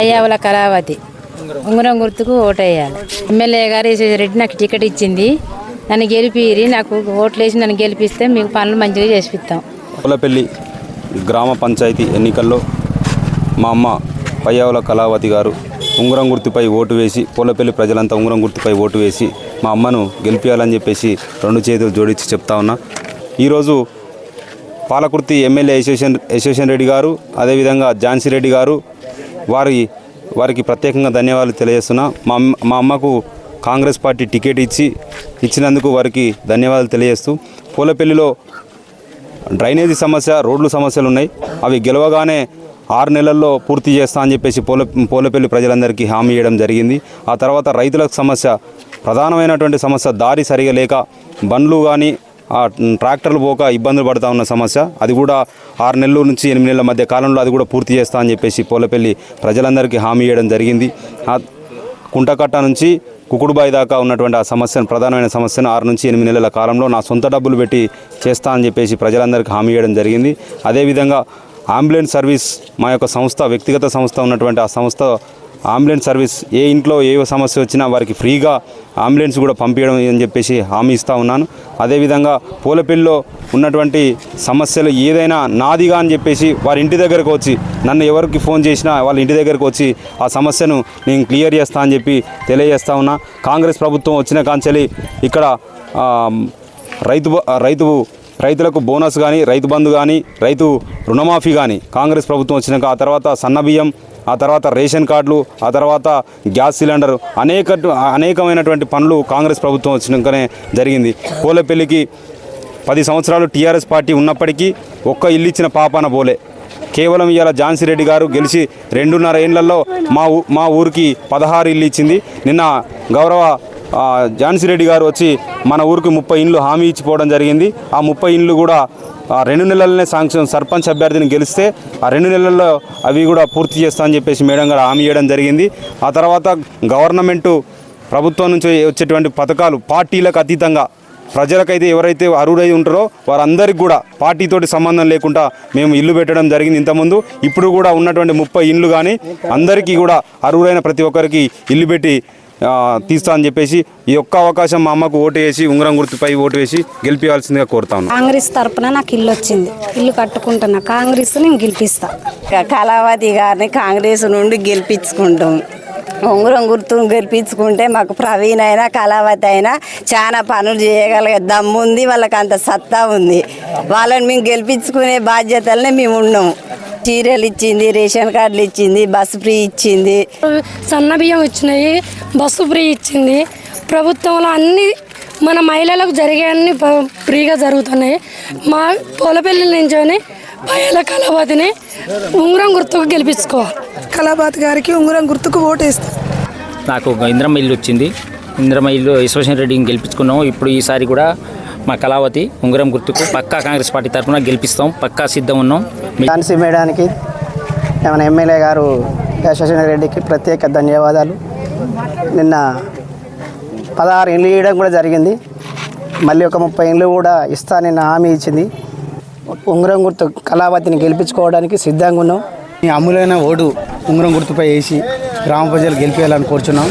అయ్యావుల కళావతి. ఉంగరం గుర్తుకు ఓటేయాలి. ఎమ్మెల్యే గారు రెడ్డి నాకు టికెట్ ఇచ్చింది. నన్ను గెలిపిరి నాకు ఓట్లు వేసి నన్ను గెలిపిస్తే మీకు పనులు మంచిగా పూలపల్లి గ్రామ పంచాయతీ ఎన్నికల్లో మా అమ్మ పయ్యావుల కళావతి గారు ఉంగరం గుర్తుపై ఓటు వేసి పూలపల్లి ప్రజలంతా ఉంగరం గుర్తుపై ఓటు వేసి మా అమ్మను గెలిపించాలని చెప్పేసి రెండు చేతులు జోడించి చెప్తా ఉన్నా. ఈరోజు పాలకుర్తి ఎమ్మెల్యే యశోషన్ యశోషన్ రెడ్డి గారు అదేవిధంగా ఝాన్సీ రెడ్డి గారు వారి వారికి ప్రత్యేకంగా ధన్యవాదాలు తెలియజేస్తున్నా. మా మా అమ్మకు కాంగ్రెస్ పార్టీ టికెట్ ఇచ్చి ఇచ్చినందుకు వారికి ధన్యవాదాలు తెలియజేస్తూ పూలపల్లిలో డ్రైనేజీ సమస్య రోడ్లు సమస్యలు ఉన్నాయి. అవి గెలవగానే ఆరు నెలల్లో పూర్తి చేస్తా అని చెప్పేసి పోల పోలపల్లి ప్రజలందరికీ హామీ ఇవ్వడం జరిగింది. ఆ తర్వాత రైతులకు సమస్య ప్రధానమైనటువంటి సమస్య దారి సరిగా లేక బండ్లు కానీ ఆ ట్రాక్టర్లు పోక ఇబ్బందులు పడతా ఉన్న సమస్య. అది కూడా ఆరు నెలల నుంచి ఎనిమిది నెలల మధ్య కాలంలో అది కూడా పూర్తి చేస్తా అని చెప్పేసి పోలపల్లి ప్రజలందరికీ హామీ ఇవ్వడం జరిగింది. కుంటకట్ట నుంచి కుకుడుబాయి దాకా ఉన్నటువంటి ఆ సమస్యను ప్రధానమైన సమస్యను ఆరు నుంచి ఎనిమిది నెలల కాలంలో నా సొంత డబ్బులు పెట్టి చేస్తా అని చెప్పేసి ప్రజలందరికీ హామీ ఇవ్వడం జరిగింది. అదేవిధంగా అంబులెన్స్ సర్వీస్ మా యొక్క సంస్థ వ్యక్తిగత సంస్థ ఉన్నటువంటి ఆ సంస్థ అంబులెన్స్ సర్వీస్ ఏ ఇంట్లో ఏ సమస్య వచ్చినా వారికి ఫ్రీగా అంబులెన్స్ కూడా పంపించడం అని చెప్పేసి హామీ ఇస్తూ ఉన్నాను. అదేవిధంగా పూలపల్లిలో ఉన్నటువంటి సమస్యలు ఏదైనా నాదిగా అని చెప్పేసి వారి ఇంటి దగ్గరకు వచ్చి నన్ను ఎవరికి ఫోన్ చేసినా వాళ్ళ ఇంటి దగ్గరకు వచ్చి ఆ సమస్యను నేను క్లియర్ చేస్తా అని చెప్పి తెలియజేస్తా ఉన్నా. కాంగ్రెస్ ప్రభుత్వం వచ్చిన కాంచెలి ఇక్కడ రైతు రైతు రైతులకు బోనస్ కానీ రైతు బంధు కానీ రైతు రుణమాఫీ కానీ కాంగ్రెస్ ప్రభుత్వం వచ్చినాక ఆ తర్వాత సన్నబియ్యం ఆ తర్వాత రేషన్ కార్డులు ఆ తర్వాత గ్యాస్ సిలిండర్ అనేక అనేకమైనటువంటి పనులు కాంగ్రెస్ ప్రభుత్వం వచ్చినాకనే జరిగింది. పూలపల్లికి పది సంవత్సరాలు టీఆర్ఎస్ పార్టీ ఉన్నప్పటికీ ఒక్క ఇల్లు ఇచ్చిన పాపాన పోలే కేవలం ఇవాళ ఝాన్సీ రెడ్డి గారు గెలిచి రెండున్నర ఏళ్ళలో మా ఊ మా ఊరికి పదహారు ఇల్లు ఇచ్చింది. నిన్న గౌరవ ఝాన్సీ రెడ్డి గారు వచ్చి మన ఊరికి ముప్పై ఇండ్లు హామీ ఇచ్చిపోవడం జరిగింది. ఆ ముప్పై ఇండ్లు కూడా రెండు నెలలనే శాంక్షన్ సర్పంచ్ అభ్యర్థిని గెలిస్తే ఆ రెండు నెలల్లో అవి కూడా పూర్తి చేస్తా అని చెప్పేసి మేడం గారు హామీ ఇవ్వడం జరిగింది. ఆ తర్వాత గవర్నమెంటు ప్రభుత్వం నుంచి వచ్చేటువంటి పథకాలు పార్టీలకు అతీతంగా ప్రజలకైతే ఎవరైతే అర్హులై ఉంటారో వారందరికీ కూడా పార్టీతోటి సంబంధం లేకుండా మేము ఇల్లు పెట్టడం జరిగింది ఇంతకుముందు. ఇప్పుడు కూడా ఉన్నటువంటి ముప్పై ఇండ్లు కానీ అందరికీ కూడా అర్హులైన ప్రతి ఒక్కరికి ఇల్లు పెట్టి తీస్తా అని చెప్పేసి ఈ ఒక్క అవకాశం మా అమ్మకు ఓటు వేసి ఉంగరం గుర్తుపై ఓటు వేసి గెలిపించాల్సిందిగా కోరుతాను కాంగ్రెస్ తరపున నాకు ఇల్లు వచ్చింది. ఇల్లు కట్టుకుంటున్నా. కాంగ్రెస్ నేను గెలిపిస్తా. కళావతి గారిని కాంగ్రెస్ నుండి గెలిపించుకుంటాం. ఉంగరం గుర్తు గెలిపించుకుంటే మాకు ప్రవీణ్ అయినా కళావతి అయినా చాలా పనులు చేయగలిగే దమ్ము ఉంది వాళ్ళకి అంత సత్తా ఉంది. వాళ్ళని మేము గెలిపించుకునే బాధ్యతలనే మేము ఉన్నాము చీరలు ఇచ్చింది రేషన్ కార్డులు ఇచ్చింది బస్సు ఫ్రీ ఇచ్చింది. సన్న బియ్యం ఇచ్చినాయి బస్సు ఫ్రీ ఇచ్చింది. ప్రభుత్వంలో అన్ని మన మహిళలకు జరిగే అన్ని ప- ఫ్రీగా జరుగుతున్నాయి. మా పొలపల్లి నుంచొని పైల కళావతిని ఉంగరం గుర్తుకు గెలిపించుకోవాలి. కళాబాత్ గారికి ఉంగరం గుర్తుకు ఓటేస్తాం. నాకు ఒక ఇంద్రమ్మ ఇల్లు వచ్చింది. ఇంద్రమ్మ ఇల్లు యశ్వసన్ రెడ్డిని గెలిపించుకున్నాం. ఇప్పుడు ఈసారి కూడా మా కళావతి ఉంగరం గుర్తుకు పక్కా కాంగ్రెస్ పార్టీ తరఫున గెలిపిస్తాం. పక్కా సిద్ధం ఉన్నాం. ఝాన్సీ మేడానికి మన ఎమ్మెల్యే గారు యశస్విని రెడ్డికి ప్రత్యేక ధన్యవాదాలు. నిన్న పదహారు ఇండ్లు ఇవ్వడం కూడా జరిగింది. మళ్ళీ ఒక ముప్పై ఇండ్లు కూడా ఇస్తా నిన్న హామీ ఇచ్చింది. ఉంగరం గుర్తు కళావతిని గెలిపించుకోవడానికి సిద్ధంగా ఉన్నాం. ఈ అమ్ములైన ఓటు ఉంగరం గుర్తుపై వేసి గ్రామ ప్రజలు గెలిపేయాలని కోరుచున్నాం.